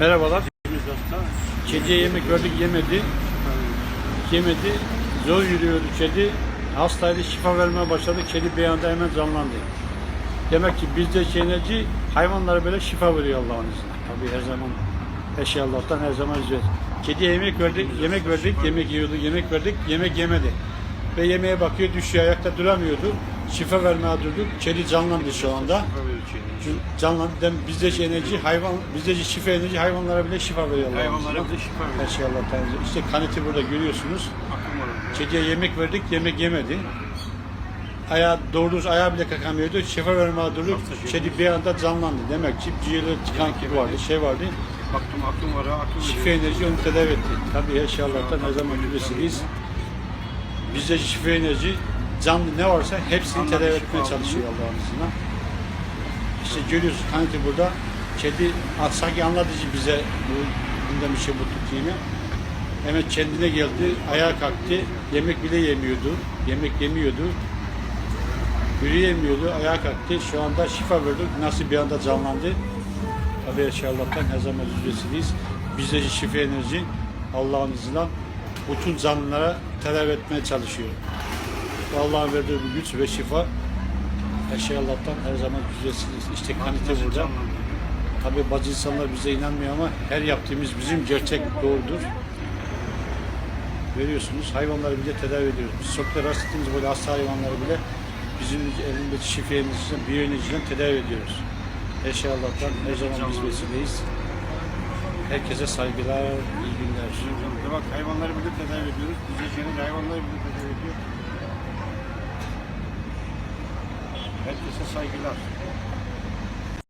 Merhabalar. Kediye yemek verdik yemedi. Yemedi. Zor yürüyordu kedi. Hastaydı şifa vermeye başladı. Kedi bir anda hemen canlandı. Demek ki bizdeki enerji hayvanlara böyle şifa veriyor Allah'ın izniyle. Tabii her zaman eşya Allah'tan her zaman ücret. Kediye yemek verdik, yemek verdik, yemek yiyordu, yemek verdik, yemek yemedi. Ve yemeğe bakıyor, düşüyor, ayakta duramıyordu. Şifa vermeye durduk. Kedi canlandı şu anda. Canlandı. Dem- Bizdeki enerji hayvan, bizdeki şifa enerji hayvanlara bile şifa veriyor Allah'ın Hayvanlara bize şifa veriyor. Her şey Allah'tan izniyle. İşte kanıtı burada görüyorsunuz. Kediye yemek verdik, yemek yemedi. Ayağı doğru ayağı bile kalkamıyordu. Şifa vermeye durduk. Kedi bir anda canlandı. Demek ki ciğerleri tıkan gibi vardı, şey vardı. Baktım akım var ha akım Şifa enerji onu tedavi etti. Tabii her şey Allah'tan her zaman ücretsiz. Bizde şifa enerji canlı ne varsa hepsini tedavi etmeye çalışıyor Allah'ın izniyle. İşte görüyorsunuz kanıtı burada. Kedi sanki anlatıcı bize bu gündem işe bu tuttuğunu. Hemen kendine geldi, ayağa kalktı, yemek bile yemiyordu, yemek yemiyordu, yürüyemiyordu, ayağa kalktı. Şu anda şifa verdik, nasıl bir anda canlandı. Tabii her şey Allah'tan her zaman ücretsiz. Bizdeki şifa enerji Allah'ın izniyle bütün canlılara tedavi etmeye çalışıyor. Ve Allah'ın verdiği bu güç ve şifa her şey Allah'tan her zaman ücretsiz. İşte Nasıl burada. Tabii bazı insanlar bize inanmıyor ama her yaptığımız bizim gerçek doğrudur. Görüyorsunuz hayvanları bile tedavi ediyoruz. Biz sokakta rastladığımız böyle hasta hayvanları bile bizim elindeki şifa enerjisinden, biyoenerjiden tedavi ediyoruz. Her şey Allah'tan her zaman biz vesileyiz. Herkese saygılar, iyi günler. Bak hayvanları bile tedavi ediyoruz. Şeyler hayvanları bile tedavi ediyor. Herkese saygılar.